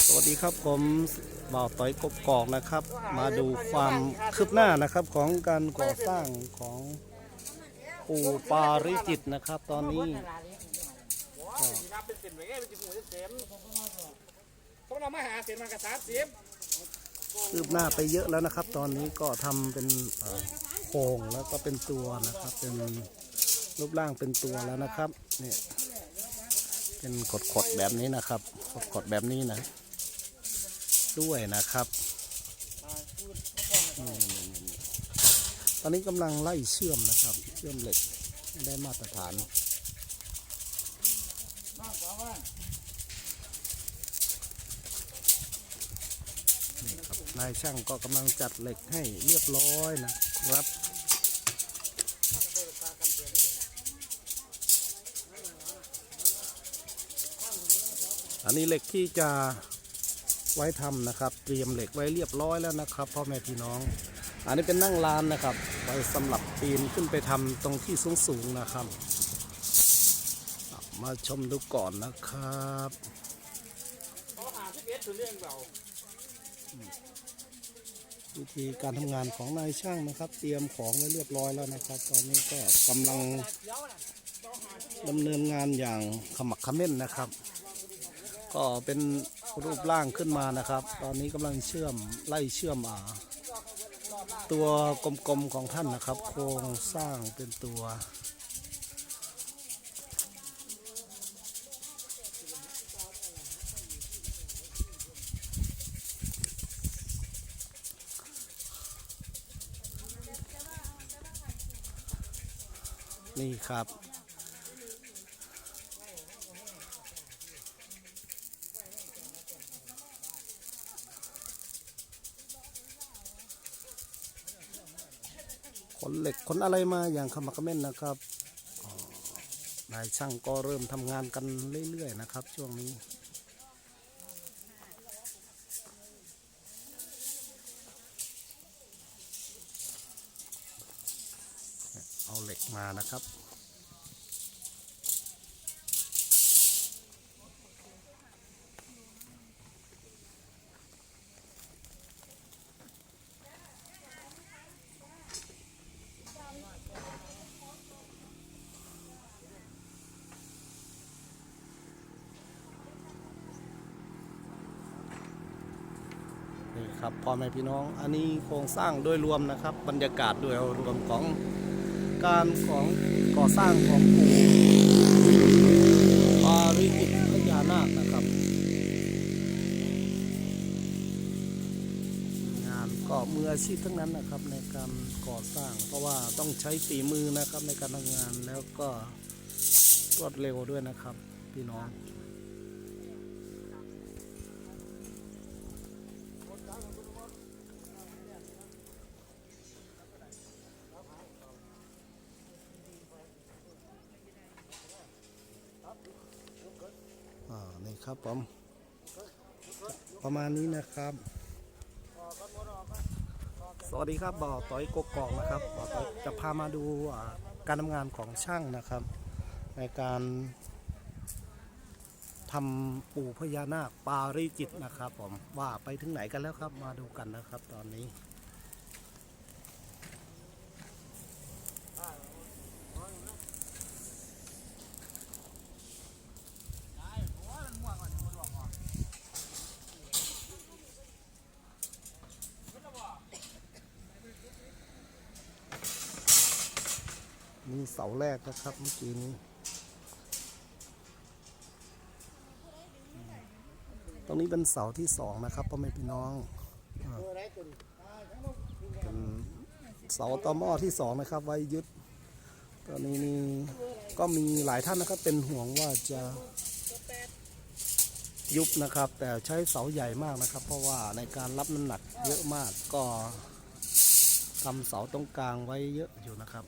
สวัสดีครับผมบ่าวต้อยกบกอกนะครับ มาดูความคืบหน้านะครับของการก่อสร้างของปูปาริจิตนะครับ ตอนนี้คืบหน้าไปเยอะแล้วนะครับ ตอนนี้ก็ทำเป็นเอ่อโครงแล้วก็เป็นตัวนะครับ เป็นรูปร่างเป็นตัวแล้วนะครับ เนี่ย เป็นขดๆแบบนี้นะครับขดๆแบบนี้นะ ด้วยนะครับ ตอนนี้กำลังไล่เชื่อมนะครับ เชื่อมเหล็กได้มาตรฐานนี่ครับนายช่างก็กำลังจัดเหล็กให้เรียบร้อยนะครับ อันนี้เหล็กที่จะไว้ทำนะครับ เตรียมเหล็กไว้เรียบร้อยแล้วนะครับพ่อแม่พี่น้อง อันนี้เป็นนั่งร้านนะครับ ไว้สำหรับปีนขึ้นไปทำตรงที่สูงๆนะครับ มาชมดูก่อนนะครับวิธีการทำงานของนายช่างนะครับ เตรียมของไว้เรียบร้อยแล้วนะครับ ตอนนี้ก็กำลังดำเนินงานอย่างขมักขม้นนะครับ ก็เป็นรูปร่างขึ้นมานะครับ ตอนนี้กำลังเชื่อมไล่เชื่อมอ่าตัวกลมๆของท่านนะครับ โครงสร้างเป็นตัวนี่ครับ นเหล็กขนอะไรมาอย่างขมักเขม้นนะครับนายช่างก็เริ่มทำงานกันเรื่อยๆนะครับ ช่วงนี้เอาเหล็กมานะครับ ครับพ่อแม่พี่น้องอันนี้โครงสร้างโดยรวมนะครับ บรรยากาศโดยรวมของการของก่อสร้างของปู่ปาริกิตพญานาคนะครับงานก็มืออาชีพทั้งนั้นนะครับในการก่อสร้าง เพราะว่าต้องใช้ฝีมือนะครับในการทำงานแล้วก็รวดเร็วด้วยนะครับ พี่น้อง อ่านี่ ครับผม ประมาณนี้นะครับ สวัสดีครับบ่อต้อยกกอกนะครับบ่อต้อยจะพามาดูการทำงานของช่างนะครับ ในการทำปู่พญานาคปาริจิตนะครับผมว่าไปถึงไหนกันแล้วครับมาดูกันนะครับตอนนี้ มีเสาแรกนะครับเมื่อกี้นี้ ตรงนี้เป็นเสาที่สองนะครับพ่อแม่พี่น้องเป็นเสาตอหม้อที่สองนะครับ ไว้ยึดตอนนี้นี่ก็มีหลายท่านนะครับเป็นห่วงว่าจะยุบนะครับ แต่ใช้เสาใหญ่มากนะครับ เพราะว่าในการรับน้ำหนักเยอะมากก็ทำเสาตรงกลางไว้เยอะอยู่นะครับ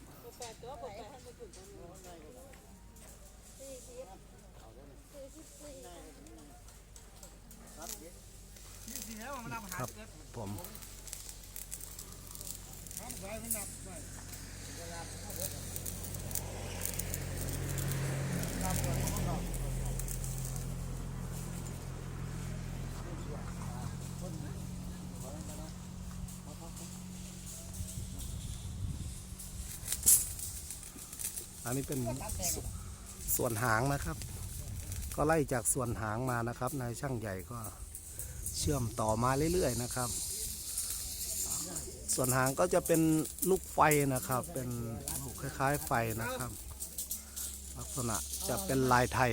ครับผมอันนี้เป็นส่วนหางนะครับ ก็ไล่จากส่วนหางมานะครับนายช่างใหญ่ก็ ชื่อมต่อมาเรื่อยๆนะครับ ส่วนหางก็จะเป็นลูกไฟนะครับ เป็นคล้ายๆไฟนะครับ ลักษณะจะเป็นลายไทย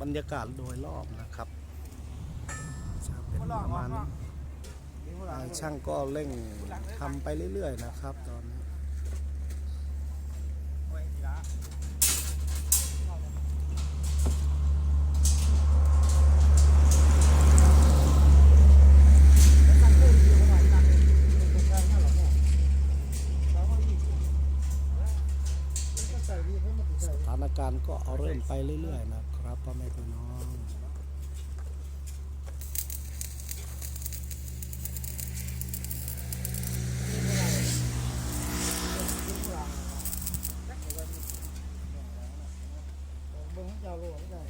บรรยากาศโดยรอบนะครับเป็นประมาณ ช่างก็เร่งทำไปเรื่อยๆนะครับตอนนี้สถานการณ์ก็เอาเริ่มไปเรื่อยๆนะครับพ่อแม่พี่น้อง เบิ่งเจ้าโลกได้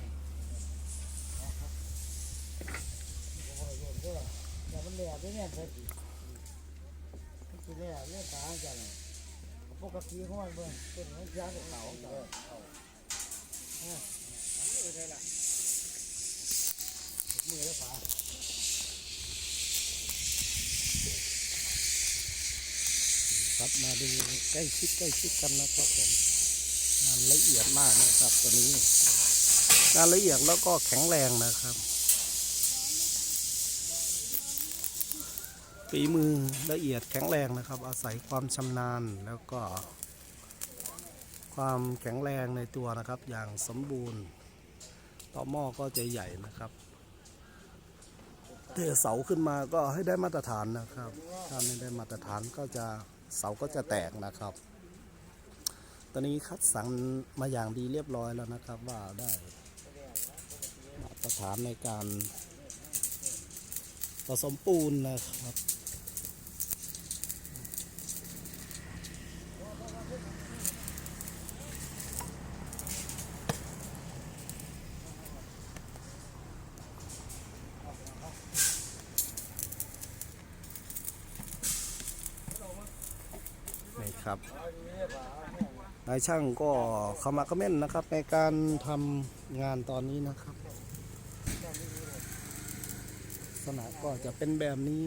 อย่ามันแหลกด้วยเนี่ยเถิดมันสิแหลกเรื่องตาจังปกติของมันเบิ่งเป็นเหมือนยางกับเขาจังมือแล้วป่าครับมาดูใกล้ชิดใกล้ชิดกันนะครับผมงานละเอียดมากนะครับตัวนี้งานละเอียดแล้วก็แข็งแรงนะครับ ฝีมือละเอียดแข็งแรงนะครับ อาศัยความชำนาญแล้วก็ ความแข็งแรงในตัวนะครับ อย่างสมบูรณ์ต่อหม้อก็จะใหญ่นะครับเทเสาขึ้นมาก็ให้ได้มาตรฐานนะครับ ถ้าไม่ได้มาตรฐานก็จะเสาก็จะแตกนะครับ ตอนนี้คัดสรรมาอย่างดีเรียบร้อยแล้วนะครับว่าได้มาตรฐานในการผสมปูนนะครับ นี่ครับนายช่างก็เข้ามาคอมเมนต์นะครับ ในการทำงานตอนนี้นะครับลักษณะก็จะเป็นแบบนี้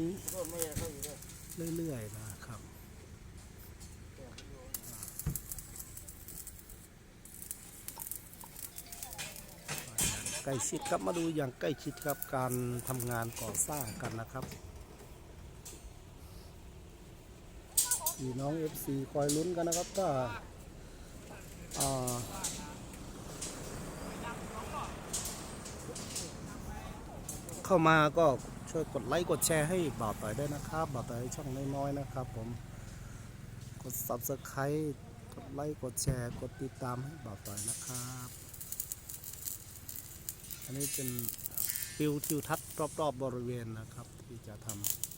เรื่อยๆนะครับใกล้ชิดครับมาดูอย่างใกล้ชิดครับการทำงานก่อสร้างกันนะครับ พี่น้อง FC คอยลุ้นกันนะครับถ้าเข้ามาก็ช่วยกดไลค์กดแชร์ให้บ่าวต่อยด้วยนะครับบ่าวต่อยช่องน้อยๆนะครับผมกด Subscribe กดไลค์กดแชร์กดติดตามให้บ่าวต่อยนะครับ อันนี้เป็นฟิวทิวทัศน์รอบๆบริเวณนะครับ ที่จะทำ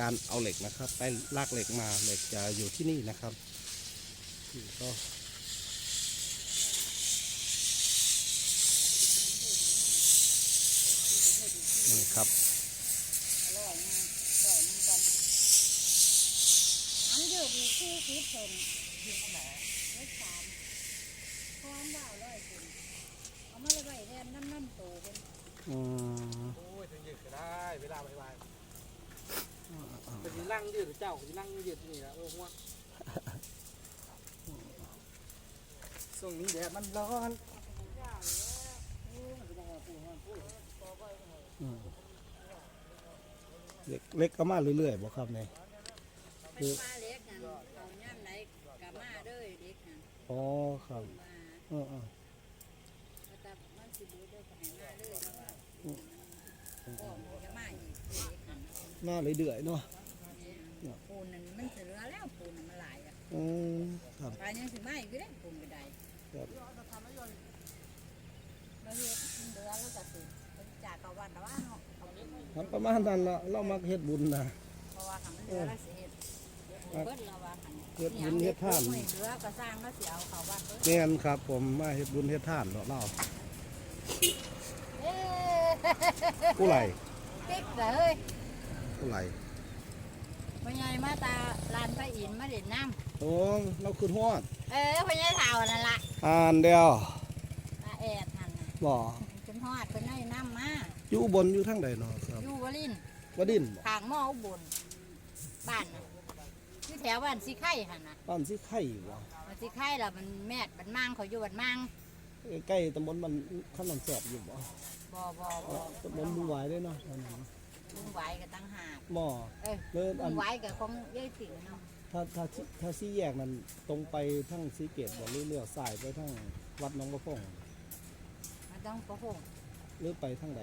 การเอาเหล็กนะครับไปลากเหล็กมาเหล็กจะอยู่ที่นี่นะครับที่ก็นี่ครับอันอยู่มีสี่สิบเซนอยู่ขนาดเลขสามพร้อมบ่าวร้อยเซนเอามาเลยไว้แทนน้ำน้ำโตเป็นอืมโอ้ยถึงยืดก็ได้ เวลาบ่ายๆ เป็นสินั่งยืดเจ้าสินั่งยืดนี่ละโอ้โหช่วงนี้แดดมันร้อนเล็กเล็กก็มาเรื่อยๆบอกครับเนี่ยมันมาเล็กนั่นเอาย่ำไหนกะมาเด้อเล็กนั่นอ๋อครับเออเออแต่มันสิดูเด้อก็ให้มาเด้อแล้วว่าก็มันจะมาอีกเล็ กนั่นมาเรื่อยๆเนาะปูนนั่นมันสิเหลือแล้วปูนน่ะมันหลายอะอืมครับปลายยังสิมาอีกเด้อปูนก็ได้ครับเราเฮ็ดมันเหลือแล้วก็สิบริจาคกับวัดแต่ว่าเนาะเอาเฮ็ดครับประมาณนั้นละเรามักเฮ็ดบุญนะเพราะว่าคันมันเหลือแล้วสิเฮ็ดเบิดแล้วว่าคันเฮ็ดบุญเฮ็ดทานไม่เหลือก็สร้างแล้วสิเอาเข้าวัดเบิดแม่นครับ ผมมาเฮ็ดบุญเฮ็ดทานเนาะเราเอ้ผู้ไหลติ๊กเฮ้ย ผู้ไหลพ่อใหญ่มาตาลานพระอินทร์มาเด่นน้โอ้เราคือฮอดำเออพ่อใหญ่เฒ่านั่นล่ะอ่านเดียวตาแอดหั่นน่ะบ่จนฮอดเพิ่นได้น้ำมาอยู่อุบนอยู่ทางใดเนาะครับอยู่วลินทร์วดินทร์บ่ทางหม้ออุบลบ้านน่ะอยู่แถวบ้านสิไข่หั่นน่ะบ้านสิไข่บ่บ้านสิไข่ล่ะมันแม่ดบ้านมังเขาอยู่บ้านมังใกล้ตำบลมันขนมแสบอยู่บ่บ่บ่บ่ตำบลบุงหวายเด้เนาะอันนั้น ลุงไหวก็ตั้งหากบ่เอ้ยเลิศลุอันงไหวก็คงยายติ๋งเนาะถ้าถ้าถ้าซี่แยกนั้นตรงไปทั้งสีเกตบ่หรือเลี้ยวซ้ายไปทั้งวัดหนองกระพงมันต้องประหงหรือไปทางใด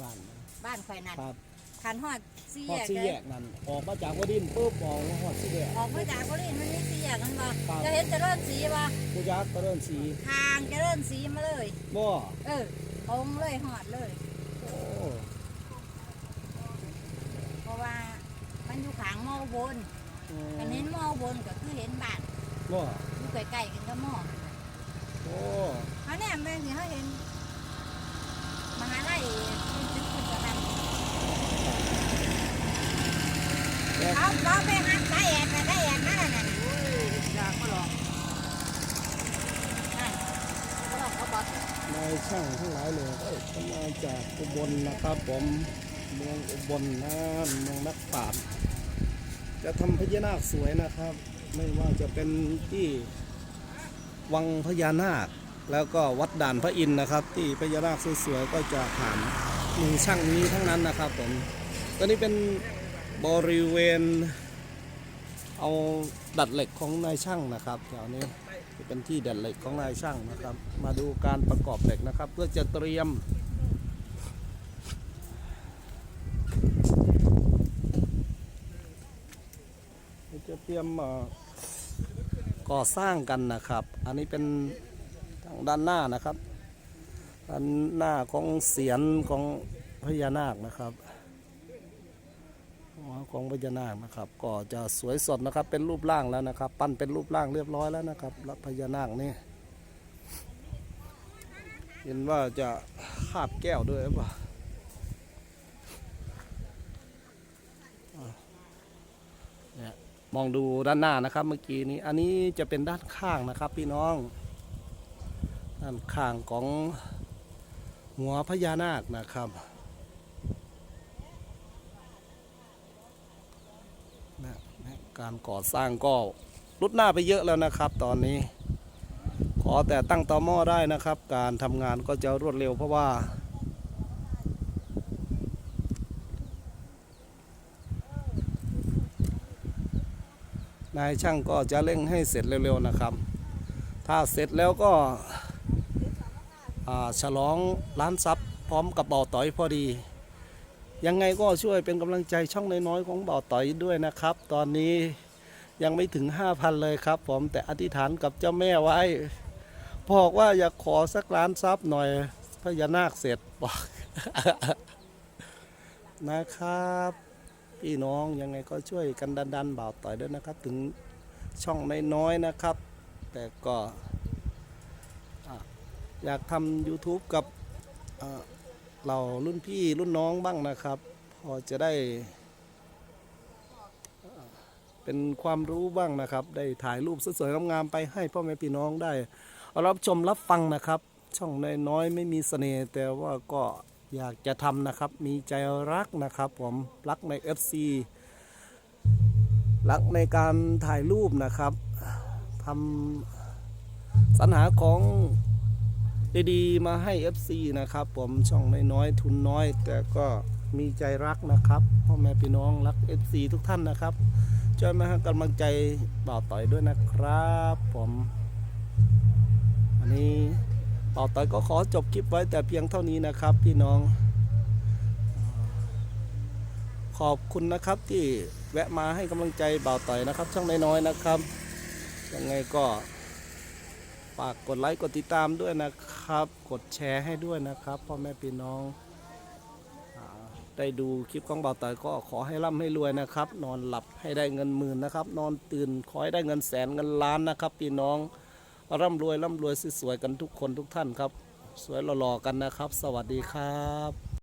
บ้านนะบ้านข่อยนั่นครับคันฮอดสี่ฮอแยดกซี่เลแยยกนั้นออกมาจากวดินทร์ปุ๊บออกมาฮอดซี่แยก ออกมาจากบุรีมันมีสี่แยกกันบ่ครับ จะเห็นเจริญสีบ่ผู้ยักษ์ตะเรินสีทางเจริญสีมาเลย บ่ เออตรงเลยหอดเลย โอ้ เพราะว่ามัน อยู่ขางหม้อบนอืมกันเห็นหม้อบนก็คือเห็นบ้านบ่อยู่ใกล้ๆกันก็หม้อโอ้เขาเนี่ยแม่สิเขาเห็นมหาลัยเป็นคุณจะทำเขาเขาไปหักได้แอนได้แอนนั่นน่ะยางมาหรอกนั่นเขาบอกเขาบอกนายช่างทั้งหลายเลยเอ้ยก็มาจากอุบลนะครับผมเมืองอุบลนะเมืองนักปราชญ์ จะทำพญานาคสวยนะครับ ไม่ว่าจะเป็นที่วังพญานาค แล้วก็วัดด่านพระอินทร์นะครับ ที่พญานาคสวยๆก็จะผ่านมือช่างนี้ทั้งนั้นนะครับผมตอนนี้เป็นบริเวณ เอาดัดเหล็กของนายช่างนะครับแถวนี้เป็นที่ด่นเหล็กของนายช่างนะครับ มาดูการประกอบเหล็กนะครับ เพื่อจะเตรียม จะเตรียมก่อสร้างกันนะครับ อันนี้เป็นทางด้านหน้านะครับด้านหน้าของเสียนของพญานาคนะครับของพญานาคนะครับ ก็จะสวยสดนะครับเป็นรูปร่างแล้วนะครับ ปั้นเป็นรูปร่างเรียบร้อยแล้วนะครับแล้วพญานาคนี่เห็นว่าจะคาบแก้วด้วยหรือเปล่าอะเนี่ย มองดูด้านหน้านะครับ เมื่อกี้นี้ อันนี้จะเป็นด้านข้างนะครับ พี่น้อง ด้านข้างของหัวพญานาคนะครับนะการก่อสร้างก็ลุดหน้าไปเยอะแล้วนะครับ ตอนนี้ ขอแต่ตั้งต่อหม้อได้นะครับ การทำงานก็จะรวดเร็วเพราะว่า นายช่างก็จะเร่งให้เสร็จเร็วๆนะครับ ถ้าเสร็จแล้วก็ฉลองร้านซับพร้อมกับเบาต่อยพอดี ยังไงก็ช่วยเป็นกำลังใจช่องน้อยๆของเบาต่อยด้วยนะครับ ตอนนี้ยังไม่ถึง 5,000 เลยครับ ผมแต่อธิษฐานกับเจ้าแม่ไว้บอกว่าอยากขอสักล้านซับหน่อยพญานาคเสร็จบอกนะครับ พี่น้องยังไงก็ช่วยกันดันๆเบาต่อยด้วยนะครับ ถึงช่องน้อยๆนะครับ แต่ก็อยากทำ YouTube กับเรารุ่นพี่รุ่นน้องบ้างนะครับ พอจะได้เอ่อเป็นความรู้บ้างนะครับ ได้ถ่ายรูปสวยๆงามๆไปให้พ่อแม่พี่น้องได้รับชมรับฟังนะครับ ช่องน้อยๆไม่มีเสน่ห์แต่ว่าก็ อยากจะทำนะครับ มีใจรักนะครับ ผมรักใน FC รักในการถ่ายรูปนะครับทำสรรหาของดีๆมาให้ FC นะครับ ผมช่องน้อยๆทุนน้อย แต่ก็มีใจรักนะครับพ่อแม่พี่น้องรัก FC ทุกท่านนะครับช่วยมาให้กำลังใจบ่าวต่อยด้วยนะครับ ผม อันนี้ บ่าวต่อยก็ขอจบคลิปไว้แต่เพียงเท่านี้นะครับพี่น้อง ขอบคุณนะครับที่แวะมาให้กำลังใจบ่าวต่อยนะครับ ช่องน้อยๆนะครับ ยังไงก็ฝากกดไลค์กดติดตามด้วยนะครับ กดแชร์ให้ด้วยนะครับพ่อแม่พี่น้องได้ดูคลิปของเบาต่อยก็ขอให้ร่ำให้รวยนะครับ นอนหลับให้ได้เงินหมื่นนะครับ นอนตื่นขอให้ได้เงินแสนเงินล้านนะครับพี่น้อง ร่ำรวยร่ำรวยสวยๆกันทุกคนทุกท่านครับ สวยหล่อๆกันนะครับ สวัสดีครับ